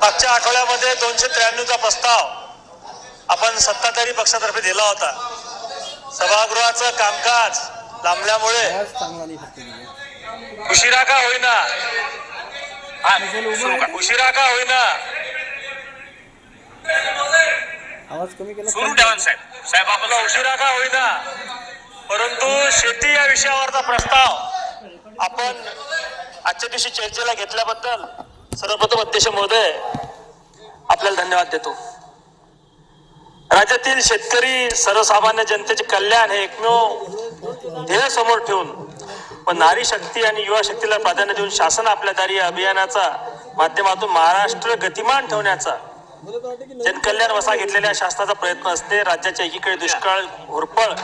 मागच्या आठवड्यामध्ये दोनशे त्र्याण्णवचा प्रस्ताव आपण सत्ताधारी पक्षातर्फे दिला होता. सभागृहाचं कामकाज लांबल्यामुळे. उशिरा का होईना? उशिरा का होईना? आवाज कमी केला सुरू ठेवा साहेब. साहेब आपला उशिरा का होईना? परंतु शेती या विषयावरचा प्रस्ताव आपण आजच्या दिवशी चर्चेला घेतल्याबद्दल सर्वप्रथम अध्यक्ष महोदय आपल्याला धन्यवाद देतो. राज्यातील शेतकरी सर्वसामान्य जनतेचे कल्याण हे एकमेव ध्येय समोर ठेवून व नारी शक्ती आणि युवा शक्तीला प्राधान्य देऊन शासन आपल्या दारी अभियानाचा माध्यमातून महाराष्ट्र गतिमान ठेवण्याचा जनकल्याण वसा घेतलेल्या शासनाचा प्रयत्न असते. राज्याच्या एकीकडे दुष्काळ घोरपळ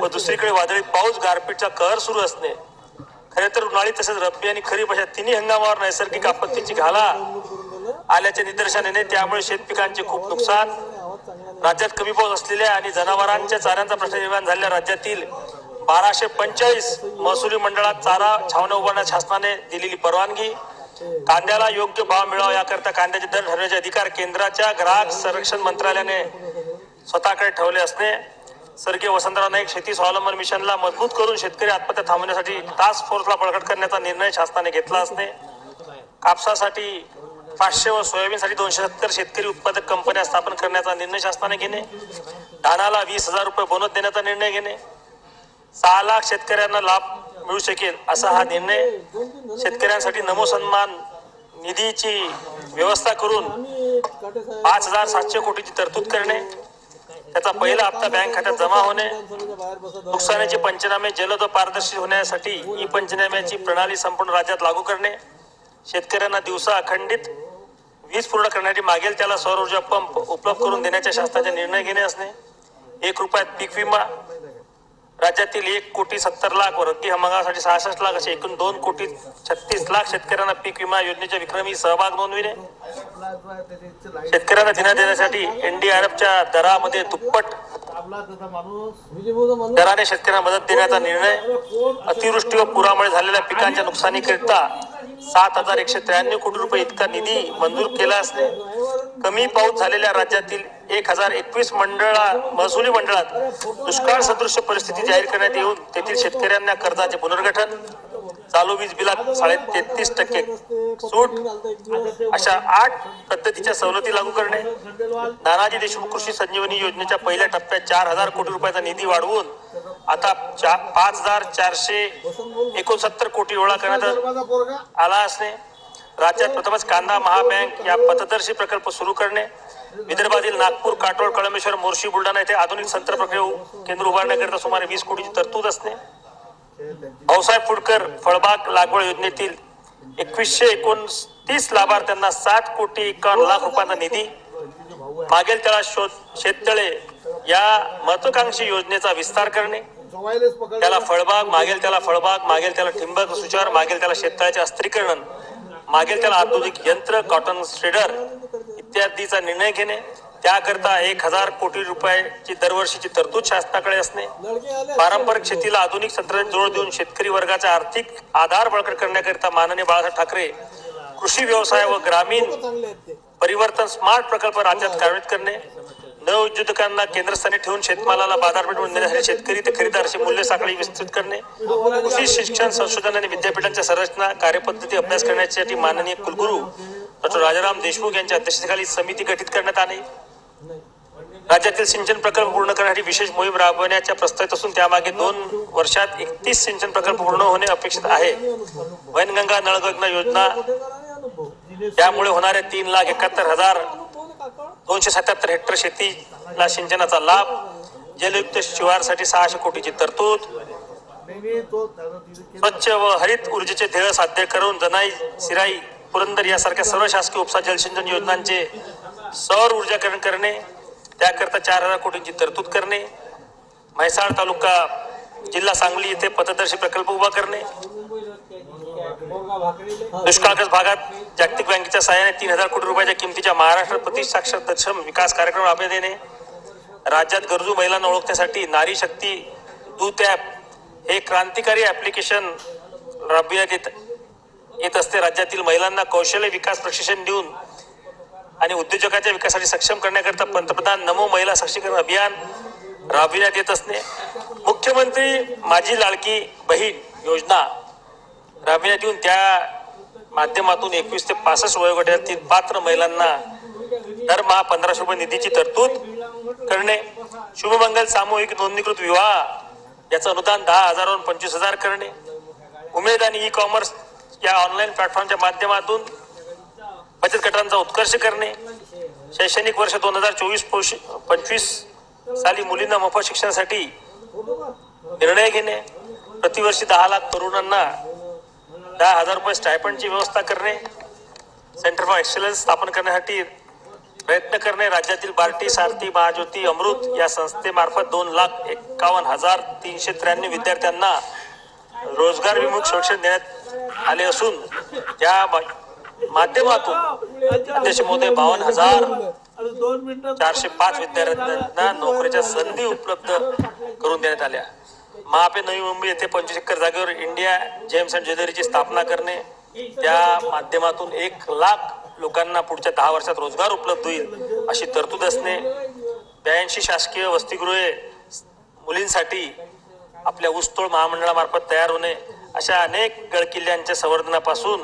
व दुसरीकडे वादळी पाऊस गारपीटचा कहर सुरू असणे. खरे तर उन्हाळी तसेच रब्बी आणि खरीप अशा तिन्ही हंगामावर नैसर्गिक आपत्तीची घाला. आल्याच्या निदर्शनाने त्यामुळे शेतपिकांचे खूप नुकसान. राज्यात कमी पाऊस असलेल्या आणि जनावरांच्या चाऱ्यांचा प्रश्न निर्माण झालेल्या राज्यातील बाराशे पंचेचाळीस महसुली मंडळात चारा छावण्या उभारण्यास शासनाने दिलेली परवानगी. कांद्याला योग्य भाव मिळावा याकरता कांद्याचे दर ठरवण्याचे अधिकार केंद्राच्या ग्राहक संरक्षण मंत्रालयाने स्वतःकडे ठेवले असणे. स्वर्गीय वसंतराव नाईक शेती स्वावलंबन मिशनला मजबूत करून शेतकरी आत्महत्या थांबवण्यासाठी टास्क फोर्सला बळकट करण्याचा निर्णय शासनाने घेतला असणे कापसासाठी पाचशे व सोयाबीनसाठी दोनशे सत्तर शेतकरी उत्पादक कंपन्या स्थापन करण्याचा निर्णय शासनाने घेणे. धानाला वीस हजार रुपये बोनस देण्याचा निर्णय घेणे. सहा लाख शेतकऱ्यांना लाभ मिळू शकेल असा हा निर्णय शेतकऱ्यांसाठी नमो सन्मान निधीची व्यवस्था करून पाच हजार सातशे कोटीची तरतूद करणे. त्याचा पहिला हप्ता बँक खात्यात जमा होणे नुकसानीचे पंचनामे जलद व पारदर्शी होण्यासाठी ई पंचनाम्याची प्रणाली संपूर्ण राज्यात लागू करणे शेतकऱ्यांना दिवसा अखंडित वीज पूर्ण करण्यासाठी मागेल त्याला सौर ऊर्जा पंप उपलब्ध करून देण्याच्या शासनाचे निर्णय घेणे असणे एक रुपयात पीक विमा राज्यातील एक कोटी सत्तर लाख व रब्बी हंगामासाठी सहासष्ट लाख असे एकूण दोन कोटी छत्तीस लाख शेतकऱ्यांना पीक विमा योजनेच्या विक्रमी सहभाग नोंदविणे शेतकऱ्यांना देण्यात देण्यासाठी एनडीआरएफच्या दरामध्ये दुप्पट दराने शेतकऱ्यांना मदत देण्याचा निर्णय. अतिवृष्टी व पुरामुळे झालेल्या पिकांच्या नुकसानीकरिता सात हजार एकशे त्र्याण्णव कोटी रुपये इतका निधी मंजूर केला असणे. कमी पाऊस झालेल्या राज्यातील एक हजार एकवीस मंडळा महसुली मंडळात दुष्काळ सदृश्य परिस्थिती जाहीर करण्यात येऊन तेथील शेतकऱ्यांना कर्जाचे पुनर्गठन चालू वीज बिलात साडे तेहतीस टक्के सूट अशा आठ पद्धतीच्या सवलती लागू करणे नानाजी देशमुख कृषी संजीवनी योजनेच्या पहिल्या टप्प्यात चार हजार कोटी रुपयाचा निधी वाढवून आता पाच हजार चारशे एकोणसत्तर कोटी गोळा करण्यात आला असणे राज्यात प्रथमच कांदा महाबँक या पथदर्शी प्रकल्प सुरू करणे विदर्भातील नागपूर काटोळ कळमेश्वर मोर्शी बुलढाणा येथे आधुनिक संत्र प्रक्रिया केंद्र उभारण्याकरिता सुमारे वीस कोटीची तरतूद असणे भाऊसाहेब फुडकर फळबाग लागवड योजनेतील एकवीसशे एकोणतीस लाभार्थ्यांना सात कोटी एकावन्न लाख रुपयांचा निधी. मागेल त्याला शोध शेततळे या महत्वाकांक्षी योजनेचा विस्तार करणे. त्याला फळबाग मागेल त्याला फळबाग मागेल त्याला ठिंबक सुचार मागेल त्याला शेततळ्याचे अस्त्रीकरण मागेल त्याला आधुनिक यंत्र कॉटन श्रेडर इत्यादीचा निर्णय घेणे त्याकरता एक हजार कोटी रुपयाची दरवर्षीची तरतूद शासनाकडे असणे पारंपरिक शेतीला आधुनिक तंत्रज्ञान जोड देऊन शेतकरी वर्गाचा आर्थिक आधार बळकट करण्याकरिता माननीय बाळासाहेब ठाकरे कृषी व्यवसाय व ग्रामीण परिवर्तन स्मार्ट प्रकल्प राज्यात कार्यान्वित करणे नवउद्योजकांना केंद्रस्थानी ठेवून शेतमालाला बाजारपेठ मिळवून देण्यासाठी शेतकरी ते खरेदीदार अशी मूल्य साखळी विस्तृत करणे कृषी शिक्षण संशोधन आणि विद्यापीठांच्या संरचना कार्यपद्धती अभ्यास करण्यासाठी माननीय कुलगुरू डॉक्टर राजाराम देशमुख यांच्या अध्यक्षतेखाली समिती गठीत करण्यात आली. राज्यातील सिंचन प्रकल्प पूर्ण करण्यासाठी विशेष मोहीम राबवण्याच्या प्रस्तावित असून त्यामागे दोन वर्षात एकतीस सिंचन प्रकल्प पूर्ण होणे अपेक्षित आहे. वैनगंगा नळगंगा योजना त्यामुळे होणारे तीन लाख एकाहत्तर हजार दोनशे सत्याहत्तर हेक्टर शेतीला सिंचनाचा लाभ जलयुक्त शिवारसाठी सहाशे कोटीची तरतूद स्वच्छ व हरित ऊर्जेचे ध्येय साध्य करून जनाई सिराई पुरंदर यासारख्या सर्व शासकीय उपसा जलसिंचन योजनांचे सौर ऊर्जाकरण करणे त्याकरता चार हजार कोटींची तरतूद करणे म्हैसाळ तालुका जिल्हा सांगली येथे पथदर्शी प्रकल्प उभा करणे दुष्काळग्रस्त भागात जागतिक बँकेच्या सहाय्याने तीन हजार कोटी रुपयाच्या किमतीच्या महाराष्ट्र प्रतिसाक्षरक्षम विकास कार्यक्रम राबवण्यात येणे राज्यात गरजू महिलांना ओळखण्यासाठी नारी शक्ती दूत ॲप हे क्रांतिकारी ॲप्लिकेशन राबविण्यात येत. येत असते राज्यातील महिलांना कौशल्य विकास प्रशिक्षण देऊन आणि उद्योजकाच्या विकासासाठी सक्षम करण्याकरिता पंतप्रधान नमो महिला सक्षमीकरण अभियान राबविण्यात येत असणे. मुख्यमंत्री माझी लाडकी बहीण योजना राबविण्यात येऊन त्या माध्यमातून एकवीस ते पासष्ट वयोगटातील पात्र महिलांना दरमहा पंधराशे रुपये निधीची तरतूद करणे. शुभमंगल सामूहिक नोंदणीकृत विवाह याचं अनुदान दहा हजारावरून पंचवीस हजार करणे. उमेद आणि ई कॉमर्स या ऑनलाईन प्लॅटफॉर्मच्या माध्यमातून बचत गटांचा उत्कर्ष करणे शैक्षणिक वर्ष दोन हजार चोवीस पंचवीस साली मुलींना मोफत शिक्षणासाठी निर्णय घेणे प्रतिवर्षी दहा लाख तरुणांना दहा हजार रुपये स्टायपंडची व्यवस्था करणे सेंटर फॉर एक्सलन्स स्थापन करण्यासाठी प्रयत्न करणे राज्यातील बार्टी सारथी महाज्योती अमृत या संस्थेमार्फत दोन लाख एकावन्न हजार तीनशे त्र्याण्णव विद्यार्थ्यांना रोजगार विमुख शिक्षण देण्यात आले असून त्या मा- माध्यमातून अध्यक्ष महोदय बावन्न हजार चारशे पाच विद्यार्थ्यांना नोकरीच्या संधी उपलब्ध करून देण्यात आल्या. महापे नवी मुंबई येथे पंचवीस एकर जागेवर इंडिया जेम्स अँड ज्वेलरीची स्थापना करणे त्या माध्यमातून एक लाख लोकांना पुढच्या दहा वर्षात रोजगार उपलब्ध होईल अशी तरतूद असणे ब्याऐंशी शासकीय वसतिगृहे मुलींसाठी आपल्या ऊसतोड महामंडळामार्फत तयार होणे अशा अनेक गडकिल्ल्यांच्या संवर्धनापासून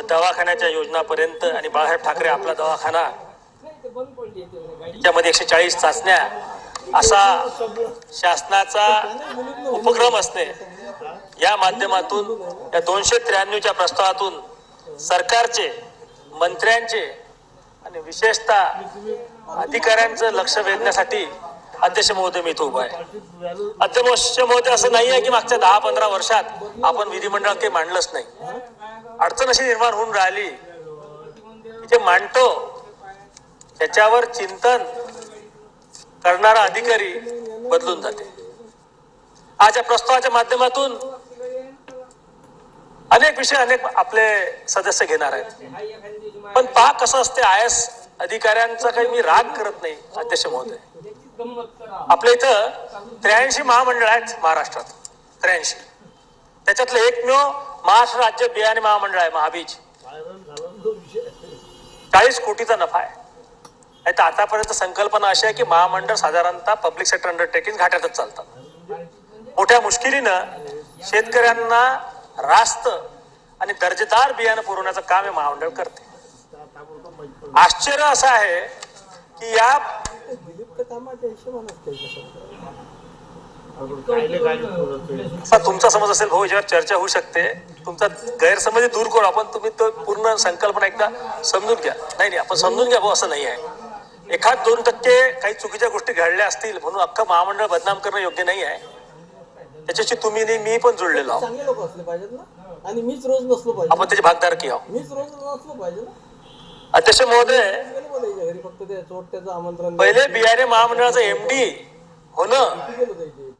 दवाखान्याच्या योजनापर्यंत आणि बाळासाहेब ठाकरे आपला दवाखाना त्यामध्ये एकशे चाळीस चाचण्या असा शासनाचा उपक्रम असणे या माध्यमातून या दोनशे त्र्याण्णवच्या प्रस्तावातून सरकारचे मंत्र्यांचे आणि विशेषतः अधिकाऱ्यांचं लक्ष वेधण्यासाठी अध्यक्ष महोदय मी इथं उभा आहे. अध्यक्ष महोदय असं नाही आहे की मागच्या दहा पंधरा वर्षात आपण विधिमंडळ काही मांडलंच नाही. अडचण अशी निर्माण होऊन राहिली जे मांडतो त्याच्यावर चिंतन करणारा अधिकारी बदलून जाते. आज या प्रस्तावाच्या माध्यमातून अनेक विषय अनेक आपले सदस्य घेणार आहेत. पण पहा कसं असते आय एस अधिकाऱ्यांचा काही मी राग करत नाही अध्यक्ष महोदय आपल्या इथं त्र्याऐंशी महामंडळ आहेत महाराष्ट्रात. त्र्याऐंशी. त्याच्यातलं एकमेव महाराष्ट्र राज्य बियाणे महामंडळ आहे महाबीज. चाळीस कोटीचा नफा आहे. नाही तर आतापर्यंत संकल्पना अशी आहे की महामंडळ साधारणतः पब्लिक सेक्टर अंडरटेकिंग घाट्यातच चालतात मोठ्या मुश्किलीनं शेतकऱ्यांना रास्त आणि दर्जेदार बियाणं पुरवण्याचं काम हे महामंडळ करते. आश्चर्य असं आहे की या कामाच्या हिशोबानंच तुमचा समज असेल भाऊ याच्यावर चर्चा होऊ शकते. तुमचा गैरसमज दूर करू. आपण तुम्ही तो पूर्ण संकल्पना एकदा समजून घ्या. नाही नाही आपण समजून घ्या भाऊ असं नाही आहे. एखाद दोन टक्के काही चुकीच्या गोष्टी घडल्या असतील म्हणून अख्खं महामंडळ बदनाम करणं योग्य नाही आहे. त्याच्याशी तुम्ही नाही मी पण जुळलेलो आहोत. चांगले लोक असले पाहिजेत ना. आणि मीच रोज नसलो पाहिजे. आपण त्याचे भागदार की आहोत. मीच रोज नसलो पाहिजे ना. अध्यक्ष महोदय गेलो बोलायच्या घरी फक्त ते चोरट्याचं आमंत्रण पहिले बियाणे महामंडळाचं एमडी होणं